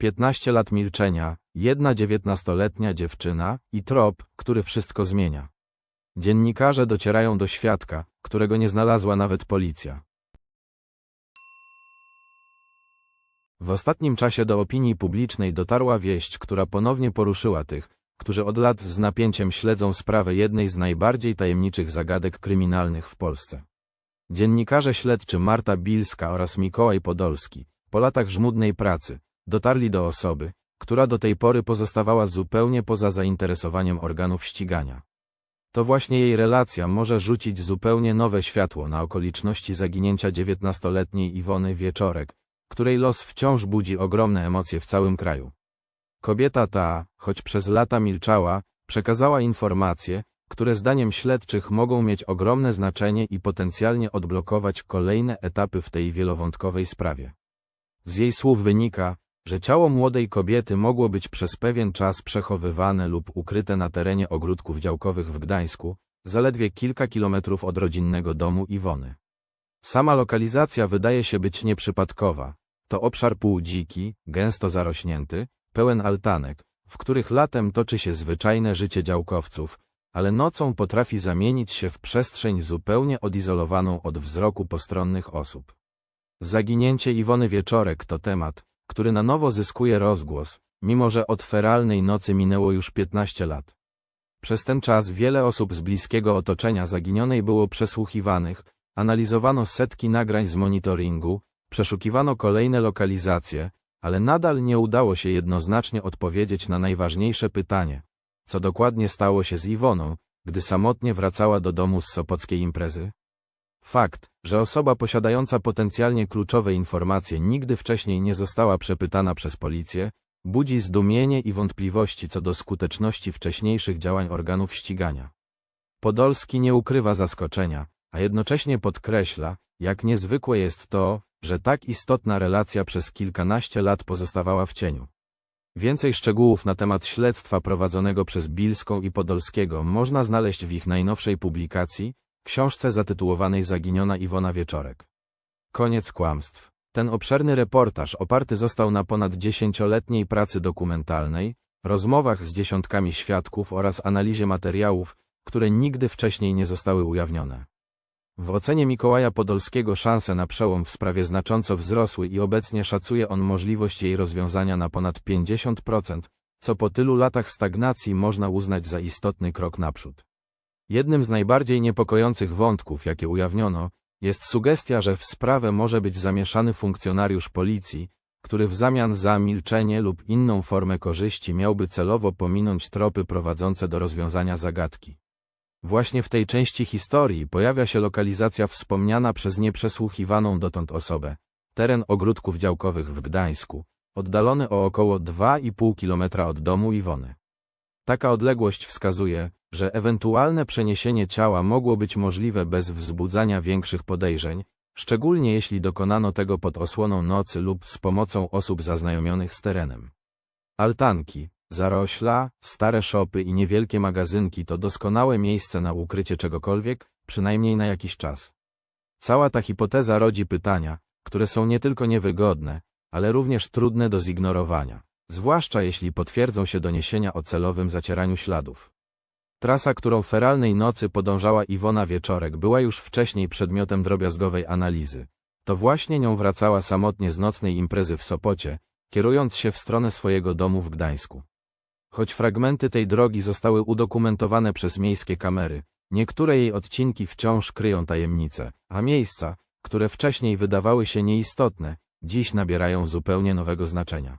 15 lat milczenia, jedna dziewiętnastoletnia dziewczyna i trop, który wszystko zmienia. Dziennikarze docierają do świadka, którego nie znalazła nawet policja. W ostatnim czasie do opinii publicznej dotarła wieść, która ponownie poruszyła tych, którzy od lat z napięciem śledzą sprawę jednej z najbardziej tajemniczych zagadek kryminalnych w Polsce. Dziennikarze śledczy Marta Bilska oraz Mikołaj Podolski, po latach żmudnej pracy, dotarli do osoby, która do tej pory pozostawała zupełnie poza zainteresowaniem organów ścigania. To właśnie jej relacja może rzucić zupełnie nowe światło na okoliczności zaginięcia dziewiętnastoletniej Iwony Wieczorek, której los wciąż budzi ogromne emocje w całym kraju. Kobieta ta, choć przez lata milczała, przekazała informacje, które zdaniem śledczych mogą mieć ogromne znaczenie i potencjalnie odblokować kolejne etapy w tej wielowątkowej sprawie. Z jej słów wynika, że ciało młodej kobiety mogło być przez pewien czas przechowywane lub ukryte na terenie ogródków działkowych w Gdańsku, zaledwie kilka kilometrów od rodzinnego domu Iwony. Sama lokalizacja wydaje się być nieprzypadkowa. To obszar półdziki, gęsto zarośnięty, pełen altanek, w których latem toczy się zwyczajne życie działkowców, ale nocą potrafi zamienić się w przestrzeń zupełnie odizolowaną od wzroku postronnych osób. Zaginięcie Iwony Wieczorek to temat, który na nowo zyskuje rozgłos, mimo że od feralnej nocy minęło już 15 lat. Przez ten czas wiele osób z bliskiego otoczenia zaginionej było przesłuchiwanych, analizowano setki nagrań z monitoringu, przeszukiwano kolejne lokalizacje, ale nadal nie udało się jednoznacznie odpowiedzieć na najważniejsze pytanie. Co dokładnie stało się z Iwoną, gdy samotnie wracała do domu z sopockiej imprezy? Fakt, że osoba posiadająca potencjalnie kluczowe informacje nigdy wcześniej nie została przepytana przez policję, budzi zdumienie i wątpliwości co do skuteczności wcześniejszych działań organów ścigania. Podolski nie ukrywa zaskoczenia, a jednocześnie podkreśla, jak niezwykłe jest to, że tak istotna relacja przez kilkanaście lat pozostawała w cieniu. Więcej szczegółów na temat śledztwa prowadzonego przez Bilską i Podolskiego można znaleźć w ich najnowszej publikacji, książce zatytułowanej Zaginiona Iwona Wieczorek. Koniec kłamstw. Ten obszerny reportaż oparty został na ponad dziesięcioletniej pracy dokumentalnej, rozmowach z dziesiątkami świadków oraz analizie materiałów, które nigdy wcześniej nie zostały ujawnione. W ocenie Mikołaja Podolskiego szanse na przełom w sprawie znacząco wzrosły i obecnie szacuje on możliwość jej rozwiązania na ponad 50%, co po tylu latach stagnacji można uznać za istotny krok naprzód. Jednym z najbardziej niepokojących wątków, jakie ujawniono, jest sugestia, że w sprawę może być zamieszany funkcjonariusz policji, który w zamian za milczenie lub inną formę korzyści miałby celowo pominąć tropy prowadzące do rozwiązania zagadki. Właśnie w tej części historii pojawia się lokalizacja wspomniana przez nieprzesłuchiwaną dotąd osobę, teren ogródków działkowych w Gdańsku, oddalony o około 2,5 km od domu Iwony. Taka odległość wskazuje, że ewentualne przeniesienie ciała mogło być możliwe bez wzbudzania większych podejrzeń, szczególnie jeśli dokonano tego pod osłoną nocy lub z pomocą osób zaznajomionych z terenem. Altanki, zarośla, stare szopy i niewielkie magazynki to doskonałe miejsce na ukrycie czegokolwiek, przynajmniej na jakiś czas. Cała ta hipoteza rodzi pytania, które są nie tylko niewygodne, ale również trudne do zignorowania, zwłaszcza jeśli potwierdzą się doniesienia o celowym zacieraniu śladów. Trasa, którą feralnej nocy podążała Iwona Wieczorek, była już wcześniej przedmiotem drobiazgowej analizy. To właśnie nią wracała samotnie z nocnej imprezy w Sopocie, kierując się w stronę swojego domu w Gdańsku. Choć fragmenty tej drogi zostały udokumentowane przez miejskie kamery, niektóre jej odcinki wciąż kryją tajemnice, a miejsca, które wcześniej wydawały się nieistotne, dziś nabierają zupełnie nowego znaczenia.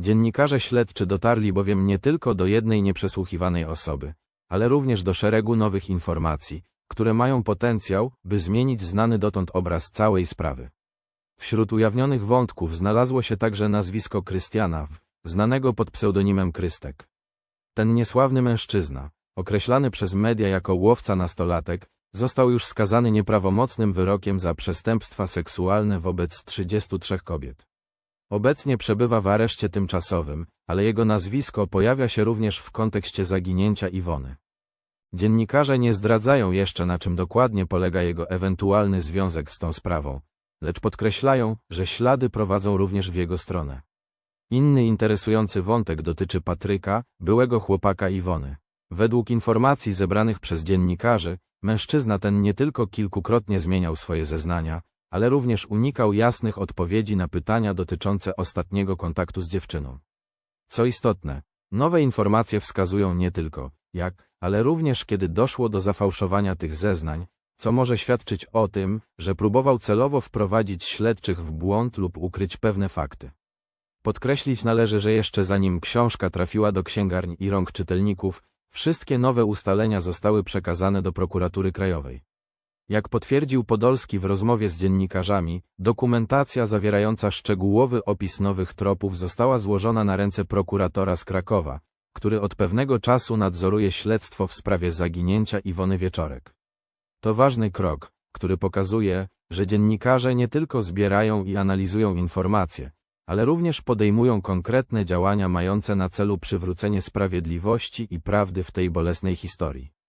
Dziennikarze śledczy dotarli bowiem nie tylko do jednej nieprzesłuchiwanej osoby, ale również do szeregu nowych informacji, które mają potencjał, by zmienić znany dotąd obraz całej sprawy. Wśród ujawnionych wątków znalazło się także nazwisko Krystiana, znanego pod pseudonimem Krystek. Ten niesławny mężczyzna, określany przez media jako łowca nastolatek, został już skazany nieprawomocnym wyrokiem za przestępstwa seksualne wobec 33 kobiet. Obecnie przebywa w areszcie tymczasowym, ale jego nazwisko pojawia się również w kontekście zaginięcia Iwony. Dziennikarze nie zdradzają jeszcze na czym dokładnie polega jego ewentualny związek z tą sprawą, lecz podkreślają, że ślady prowadzą również w jego stronę. Inny interesujący wątek dotyczy Patryka, byłego chłopaka Iwony. Według informacji zebranych przez dziennikarzy, mężczyzna ten nie tylko kilkukrotnie zmieniał swoje zeznania, ale również unikał jasnych odpowiedzi na pytania dotyczące ostatniego kontaktu z dziewczyną. Co istotne, nowe informacje wskazują nie tylko, jak, ale również kiedy doszło do zafałszowania tych zeznań, co może świadczyć o tym, że próbował celowo wprowadzić śledczych w błąd lub ukryć pewne fakty. Podkreślić należy, że jeszcze zanim książka trafiła do księgarni i rąk czytelników, wszystkie nowe ustalenia zostały przekazane do prokuratury krajowej. Jak potwierdził Podolski w rozmowie z dziennikarzami, dokumentacja zawierająca szczegółowy opis nowych tropów została złożona na ręce prokuratora z Krakowa, który od pewnego czasu nadzoruje śledztwo w sprawie zaginięcia Iwony Wieczorek. To ważny krok, który pokazuje, że dziennikarze nie tylko zbierają i analizują informacje, ale również podejmują konkretne działania mające na celu przywrócenie sprawiedliwości i prawdy w tej bolesnej historii.